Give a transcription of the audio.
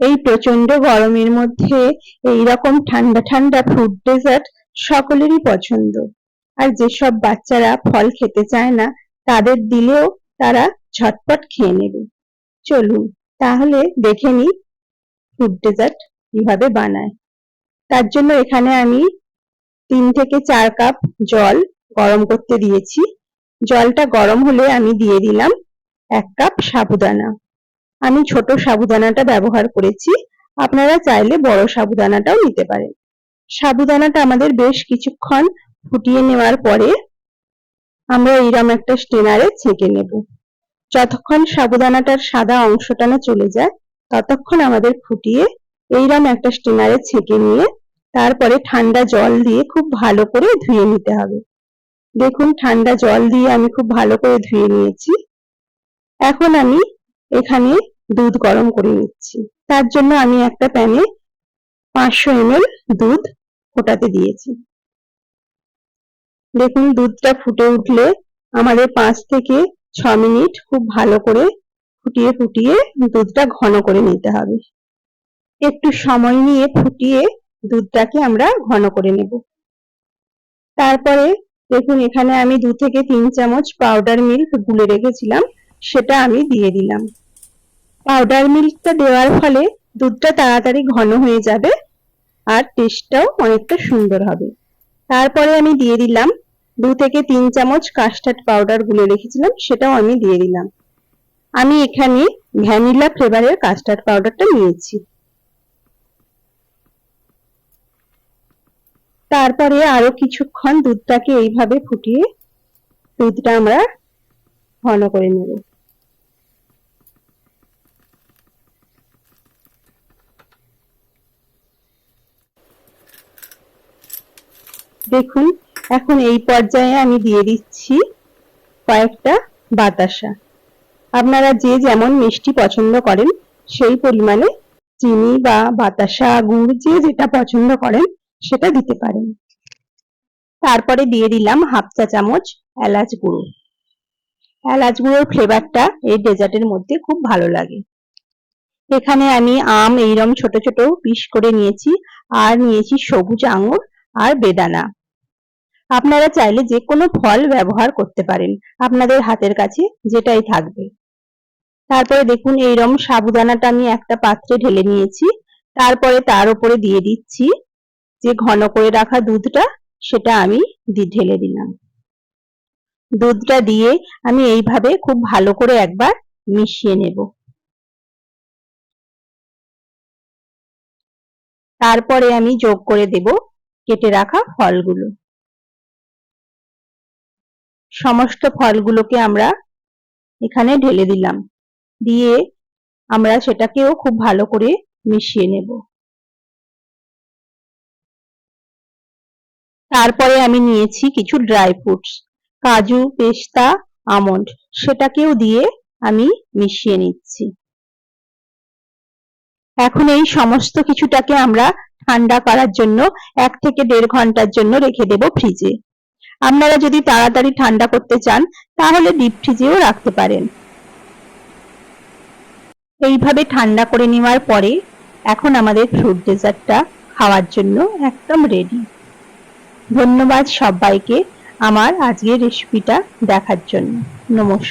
এই প্রচণ্ড গরমের মধ্যে এই রকম ঠান্ডা ঠান্ডা ফ্রুট ডেজার্ট সকলেরই পছন্দ। আর যেসব বাচ্চারা ফল খেতে চায় না, তাদের দিলেও তারা ঝটপট খেয়ে নেবে। চলুন, তাহলে দেখে নিই ফ্রুট ডেজার্ট কীভাবে বানায়। তার জন্য এখানে আমি তিন থেকে চার কাপ জল গরম করতে দিয়েছি। জলটা গরম হলে আমি দিয়ে দিলাম এক কাপ সাবুদানা। আমি ছোট সাবুদানাটা ব্যবহার করেছি। আপনারা চাইলে বড় সাবুদানাটাও নিতে পারেন। সাবুদানাটা আমাদের বেশ কিছুক্ষণ ফুটিয়ে নেওয়ার পরে আমরা এইরকম একটা স্টেনারে ছেঁকে নেব। যতক্ষণ সাবুদানাটার সাদা অংশটা না চলে যায়, ততক্ষণ আমাদের ফুটিয়ে এইরকম একটা স্টেনারে ছেঁকে নিয়ে তারপরে ঠান্ডা জল দিয়ে খুব ভালো করে ধুয়ে নিতে হবে। দেখুন, ঠান্ডা জল দিয়ে আমি খুব ভালো করে ধুয়ে নিয়েছি। এখন আমি এখানে দুধ গরম করে নিচ্ছি। তার জন্য আমি একটা প্যানে পাঁচশো এমএল দুধ ফোটাতে দিয়েছি। দেখুন, দুধটা ফুটে উঠলে আমাদের পাঁচ থেকে ছ মিনিট খুব ভালো করে ফুটিয়ে ফুটিয়ে দুধটা ঘন করে নিতে হবে। একটু সময় নিয়ে ফুটিয়ে দুধটাকে আমরা ঘন করে নেব। তারপরে দেখুন, এখানে আমি দু থেকে তিন চামচ পাউডার মিল্ক গুলে রেখেছিলাম, সেটা আমি দিয়ে দিলাম। পাউডার মিল্কটা দেওয়ার ফলে দুধটা তাড়াতাড়ি ঘন হয়ে যাবে আর টেস্টটাও অনেকটা সুন্দর হবে। তারপরে আমি দিয়ে দিলাম দু থেকে তিন চামচ কাস্টার্ড পাউডার গুলে রেখেছিলাম, সেটাও আমি দিয়ে দিলাম। আমি এখানে ভ্যানিলা ফ্লেভারের কাস্টার্ড পাউডারটা নিয়েছি। তারপরে আরও কিছুক্ষণ দুধটাকে এইভাবে ফুটিয়ে দুধটা আমরা ঘন করে নেব। দেখুন, এখন এই পর্যায়ে আমি দিয়ে দিচ্ছি কয়েকটা বাতাসা। আপনারা যে যেমন মিষ্টি পছন্দ করেন, সেই পরিমাণে চিনি বা বাতাসা, গুড়, যে যেটা পছন্দ করেন, সেটা দিতে পারেন। তারপরে দিয়ে দিলাম হাফ চা চামচ এলাচ গুঁড়ো। এলাচ গুঁড়োর ফ্লেভারটা এই ডেজার্টের মধ্যে খুব ভালো লাগে। এখানে আমি আম এইরম ছোট ছোট পিস করে নিয়েছি, আর নিয়েছি সবুজ আঙুর আর বেদানা। আপনারা চাইলে যে কোনো ফল ব্যবহার করতে পারেন আপনাদের হাতের কাছে যেটাই থাকবে। তারপরে দেখুন এইরকম সাবুদানাটা আমি একটা পাত্রে ঢেলে নিয়েছি। তারপরে তার উপরে দিয়ে দিচ্ছি যে ঘন করে রাখা দুধটা সেটা আমি ঢেলে দিলাম। দুধটা দিয়ে আমি এইভাবে খুব ভালো করে একবার মিশিয়ে নেব। তারপরে আমি যোগ করে দেব কেটে রাখা ফলগুলো। সমস্ত ফলগুলোকে আমরা এখানে ঢেলে দিলাম। দিয়ে আমরা সেটাকেও খুব ভালো করে মিশিয়ে নেব। তারপরে আমি নিয়েছি কিছু ড্রাই ফ্রুটস কাজু, পেস্তা, আমন্ড, সেটাকেও দিয়ে আমি মিশিয়ে নিচ্ছি। এখন এই সমস্ত কিছুটাকে আমরা ঠান্ডা করার জন্য এক থেকে দেড় ঘণ্টার জন্য রেখে দেব ফ্রিজে আপনারা যদি তাড়াতাড়ি ঠান্ডা করতে চান, তাহলে ডিপ ফ্রিজেও রাখতে পারেন। এইভাবে ঠান্ডা করে নেওয়ার পরে এখন আমাদের ফ্রুট ডেজার্টটা খাওয়ার জন্য একদম রেডি ধন্যবাদ সবাইকে আমার আজকের রেসিপিটা দেখার জন্য। নমস্কার।